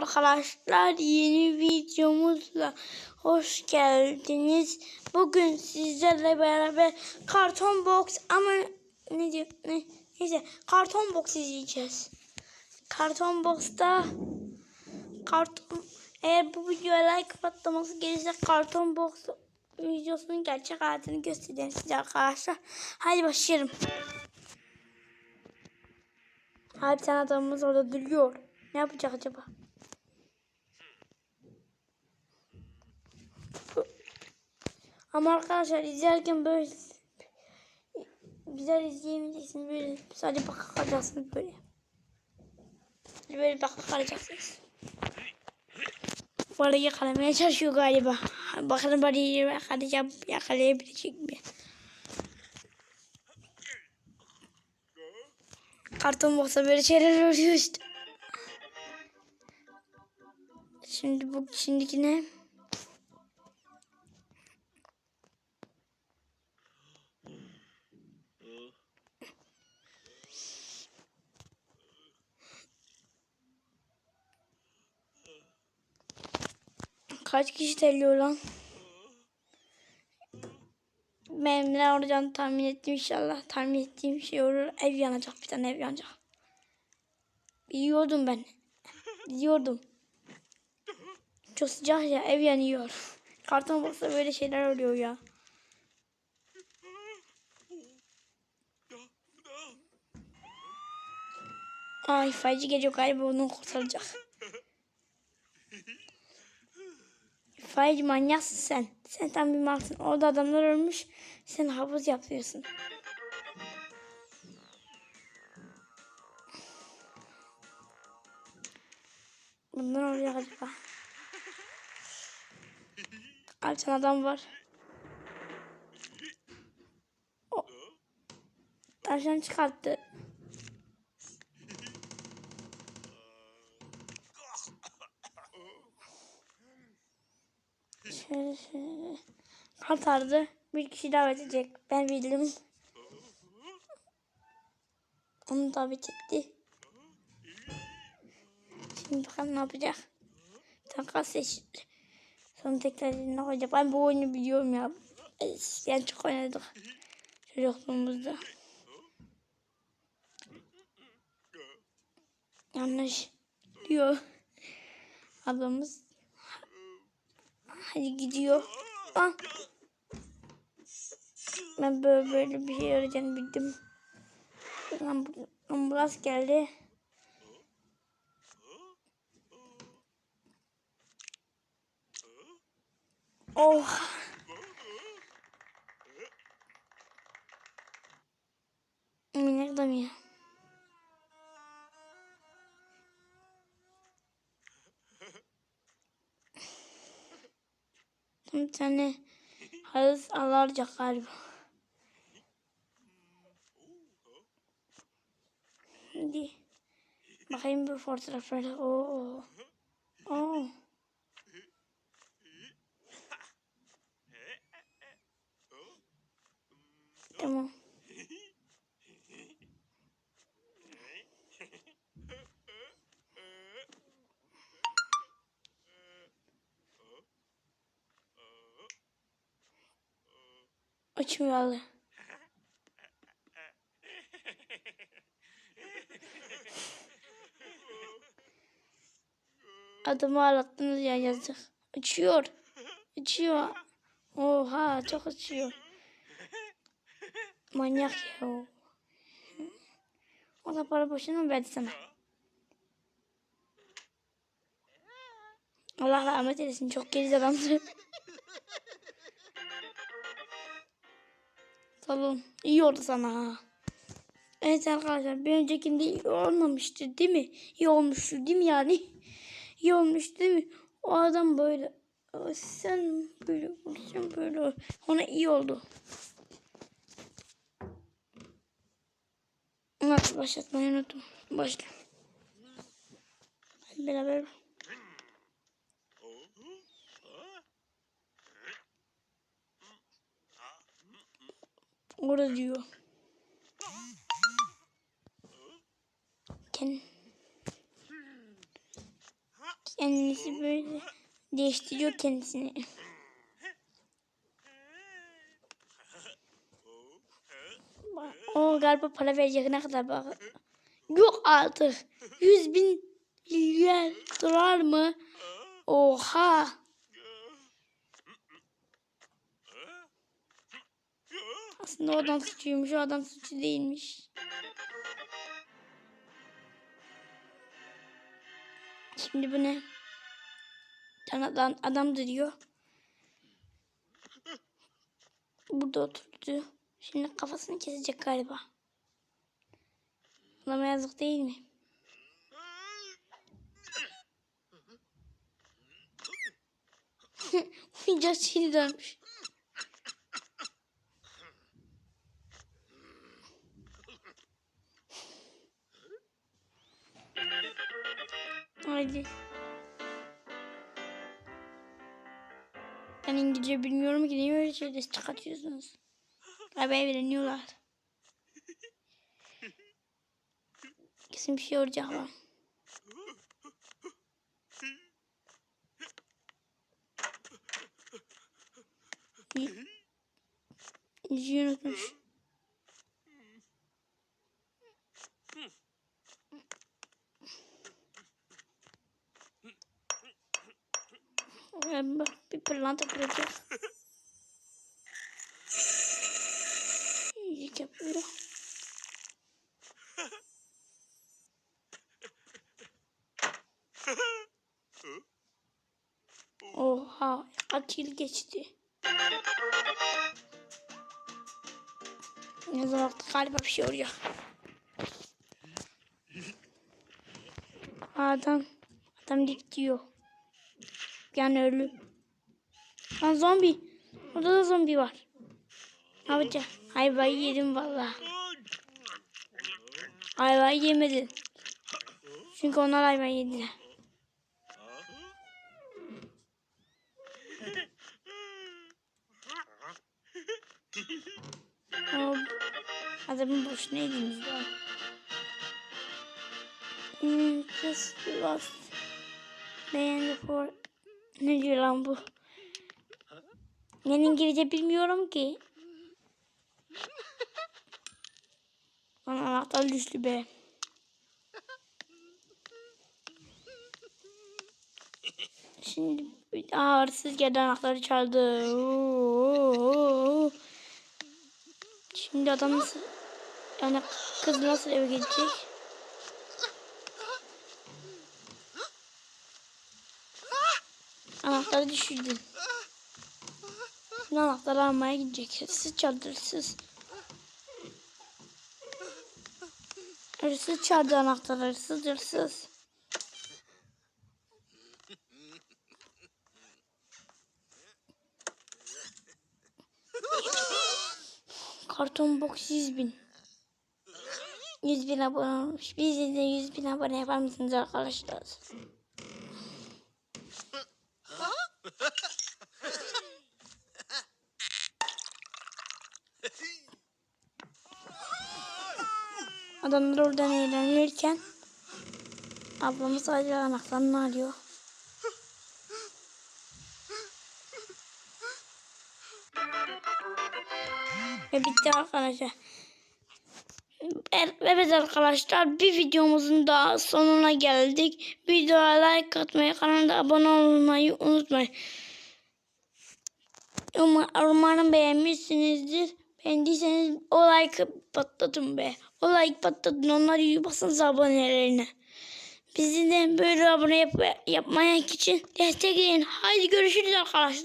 Arkadaşlar yeni videomuzla hoş geldiniz. Bugün sizlerle beraber karton box ama ne diyor ne neyse karton box izleyeceğiz. Karton box'ta karton eğer bu videoya like patlaması gelirse karton box videosunun gerçek hayatını göstereceğim size arkadaşlar. Hadi başlayalım. Abi tane adamımız orada duruyor. Ne yapacak acaba? Ama arkadaşlar izlerken böyle güzel izleyemeyeceksiniz böyle sadece baka kalacaksınız böyle. Böyle baka kalacaksınız. Arada yakalamaya çalışıyor galiba. Bakalım bari yakalayacak, yakalayabilecek mi? Karton box'a böyle şeyler oluyor işte. Şimdi bu şimdiki ne? Kaç kişi terliyor lan? Benim ne tahmin ettim inşallah. Tahmin ettiğim şey olur. Ev yanacak bir tane ev yanacak. Biliyordum ben. Biliyordum. Çok sıcak ya ev yanıyor. Karton boxta böyle şeyler oluyor ya. Ay faycı geliyor galiba onu kurtaracak. Faiz manyaksın sen. Sen tam bir malsın. Orada adamlar ölmüş. Sen havuz yapıyorsun. Bundan olacak acaba? Alçan adam var. O. Tavşan çıkarttı. Şöyle. Bir kişi davet edecek. Ben bildim. Onu davet etti. Şimdi bakalım ne yapacak. Takas seçti. Sonra tekrar eline koyacak. Ben bu oyunu biliyorum ya. Yani çok oynadık. Çocukluğumuzda. Yanlış diyor. Ablamız Hadi gidiyor. Ah. Ben böyle böyle bir şey arayacağını bildim. Ambul- Ambulans geldi. Oh. Minik adam ya. Bir tane halı alacak galiba. Hadi. Bakayım bu fotoğraflara. Oo. Açmıyor hala. Adamı ağlattınız ya yazık. Açıyor. Açıyor. Oha çok açıyor. Manyak ya o. O da para boşuna mı verdi sana? Allah rahmet eylesin. Çok geriz adamdı. Salon. iyi oldu sana. Evet arkadaşlar bir öncekinde iyi olmamıştı değil mi? İyi olmuştu değil mi yani? İyi olmuş değil mi? O adam böyle "Aa, sen böyle sen böyle ona iyi oldu. Nasıl başlatmayı unuttum. Başla. Beraber. Orada diyor. Ken. Kendisi böyle değiştiriyor kendisini. O galiba para verecek ne kadar bak. Yok artık. 100 bin milyar dolar mı? Oha. Aslında o adam suçluymuş. O adam suçlu değilmiş. Şimdi bu ne? Adam, adam duruyor. Burada oturdu. Şimdi kafasını kesecek galiba. Adama yazık değil mi? Oyuncak seni dönmüş. Haydi. Ben İngilizce bilmiyorum ki niye öyle şeyler çıkartıyorsunuz? Galiba evleniyorlar. Kesin bir şey olacak var. İngilizceyi unutmuş. Bir pırlanta kuracak. İyilik yapıyor. Oha yıl geçti. Ne zaman galiba bir şey oluyor. Adam adam dik diyor. Yani ölü. Lan zombi. Orada da zombi var. Yapacağım? Hayvayı yedim valla. Hayvayı yemedin. Çünkü onlar hayvayı yediler. Adamın boşuna yediniz var. Hmm, just lost. Beğendi for... Ne diyor lan bu? Ben İngilizce bilmiyorum ki. Lan anahtar düştü be. Şimdi daha hırsız geldi anahtarı çaldı. Şimdi adam nasıl yani kız nasıl eve gidecek? Anahtarı düşürdü. Şimdi anahtarı almaya gidecek. Hırsız çaldı hırsız. Hırsız çaldı anahtarı hırsız hırsız. Karton box 100 bin. 100 bin abone olmuş. Bizi de 100 bin abone yapar mısınız arkadaşlar? Adamlar oradan eğlenirken ablamız sadece anahtarını arıyor. Ve bitti arkadaşlar. Evet arkadaşlar bir videomuzun daha sonuna geldik. Videoya like atmayı, kanala abone olmayı unutmayın. Umar- Umarım beğenmişsinizdir. Beğendiyseniz o like patlatın be. O like patlatın. Onları iyi basınız abonelerine. Bizi de böyle abone yap yapmayan için destekleyin. Haydi görüşürüz arkadaşlar.